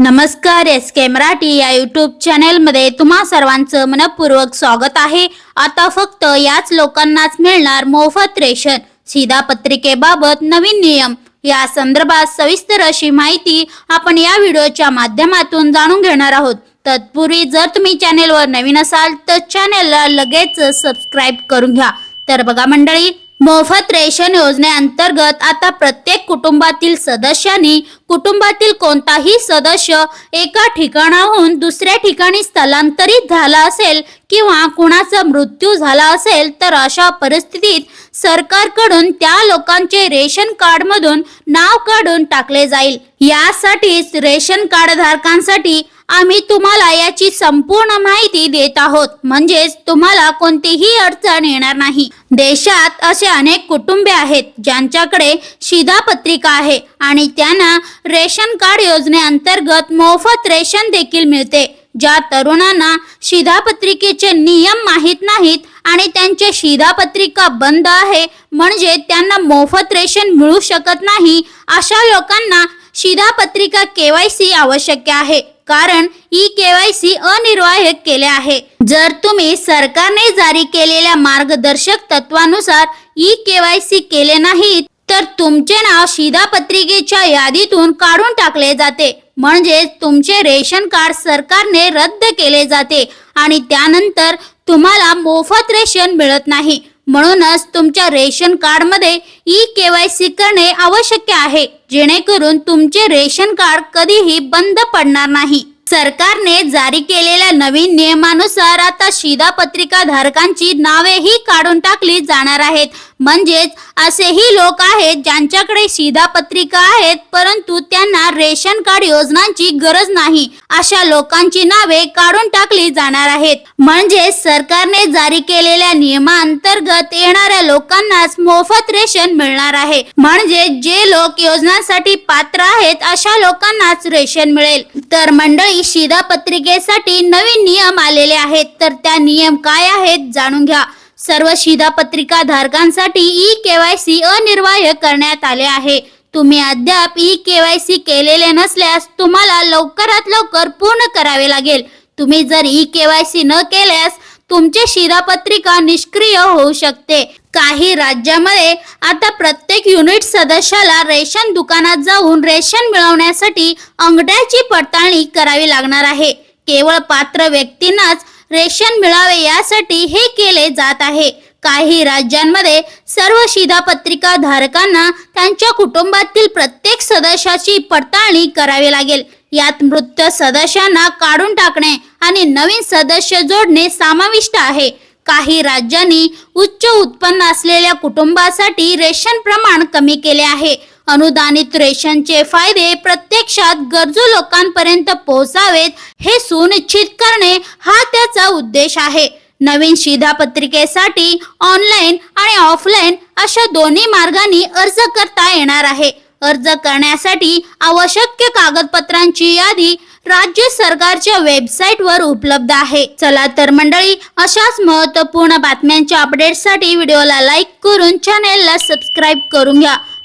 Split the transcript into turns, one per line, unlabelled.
नमस्कार एस के मराठी या यूट्यूब चॅनेलमध्ये तुम्हा सर्वांचं मनपूर्वक स्वागत आहे. आता फक्त याच लोकांनाच मिळणार मोफत रेशन. सीधा पत्रिकेबाबत नवीन नियम. या संदर्भात सविस्तर अशी माहिती आपण या व्हिडिओच्या माध्यमातून जाणून घेणार आहोत. तत्पूर्वी जर तुम्ही चॅनेलवर नवीन असाल तर चॅनेलला लगेच सबस्क्राईब करून घ्या. तर बघा मंडळी मोफत रेशन योजनेअंतर्गत आता प्रत्येक कुटुंबातील सदस्यांनी कुटुंबातील कोणताही सदस्य एका ठिकाणाहून दुसऱ्या ठिकाणी स्थलांतरित झाला असेल किंवा कुणाचा मृत्यू झाला असेल तर अशा परिस्थितीत सरकारकडून त्या लोकांचे रेशन कार्ड मधून नाव काढून टाकले जाईल. यासाठीच रेशन कार्ड धारकांसाठी आम्ही तुम्हाला याची संपूर्ण माहिती देत आहोत. म्हणजेच तुम्हाला कोणतीही अडचण येणार नाही. देशात असे अनेक कुटुंबे आहेत ज्यांच्याकडे शिधापत्रिका आहे आणि त्यांना रेशन कार्ड योजनेअंतर्गत मोफत रेशन देखील मिळते. ज्या तरुणांना शिधापत्रिकेचे नियम माहीत नाहीत आणि त्यांचे शिधापत्रिका बंद आहे म्हणजे त्यांना मोफत रेशन मिळू शकत नाही अशा लोकांना शिधापत्रिका केवायसी आवश्यक आहे. कारण ई केवायसी अनिर्वाह केले आहे. जर तुम्ही सरकारने जारी केलेल्या मार्गदर्शक तत्वानुसार ई केवायसी केले नाही तर तुमचे नाव शिधापत्रिकेच्या यादीतून काढून टाकले जाते. म्हणजे तुमचे रेशन कार्ड सरकारने रद्द केले जाते आणि त्यानंतर तुम्हाला मोफत रेशन मिळत नाही. म्हणूनच तुमच्या रेशन कार्डमध्ये ई केवायसी करणे आवश्यक आहे जेणेकरून तुमचे रेशन कार्ड कधीही बंद पडणार नाही. सरकारने जारी केलेल्या नवीन नियमानुसार आता शिधापत्रिका धारकांची नावेही काढून टाकली जाणार आहेत. म्हणजेच असेही लोक आहेत ज्यांच्याकडे शिधापत्रिका आहेत परंतु त्यांना रेशन कार्ड योजनांची गरज नाही. अशा लोकांची नावे काढून टाकली जाणार आहेत. म्हणजे सरकारने जारी केलेल्या नियमांतर्गत येणाऱ्या लोकांनाच मोफत रेशन मिळणार आहे. म्हणजे जे लोक योजनांसाठी पात्र आहेत अशा लोकांनाच रेशन मिळेल. तर मंडळी शिधापत्रिकेसाठी नवीन नियम आलेले आहेत. तर त्या नियम काय आहेत जाणून घ्या. सर्व शिधापत्रिका धारकांसाठी ई केवायसी अनिर्वाह्य करण्यात आले आहे. तुम्ही अद्याप ई केवायसी केलेले नसल्यास तुम्हाला लवकरात लवकर पूर्ण करावे लागेल. तुम्ही जर ई केवायसी न केल्यास तुमची शिधापत्रिका निष्क्रिय होऊ शकते. काही राज्यामध्ये आता प्रत्येक युनिट सदस्याला रेशन दुकानात जाऊन रेशन मिळवण्यासाठी अंगठ्याची पडताळणी करावी लागणार आहे. केवळ पात्र व्यक्तींनाच रेशन मिळावे यासाठी हे केले जात आहे. काही राज्यांमध्ये सर्व शिधापत्रिका धारकांना त्यांच्या कुटुंबातील प्रत्येक सदस्याची पडताळणी करावी लागेल. यात मृत सदस्यांना काढून टाकणे आणि नवीन सदस्य जोडणे समाविष्ट आहे. काही राज्यांनी उच्च उत्पन्न असलेल्या कुटुंबासाठी रेशन प्रमाण कमी केले आहे. अनुदानित रेशनचे फायदे प्रत्यक्षात गरजू लोकांपर्यंत पोहोचावेत हे सुनिश्चित करणे हा त्याचा उद्देश आहे. नवीन शिधापत्रिकेसाठी ऑनलाईन आणि ऑफलाईन अशा दोन्ही मार्गांनी अर्ज करता येणार आहे. अर्ज करण्यासाठी आवश्यक कागदपत्रांची यादी राज्य सरकारच्या वेबसाईटवर उपलब्ध आहे. चला तर मंडळी अशाच महत्त्वपूर्ण बातम्यांच्या अपडेटसाठी व्हिडिओला लाईक करून चॅनेलला सबस्क्राईब करून घ्या.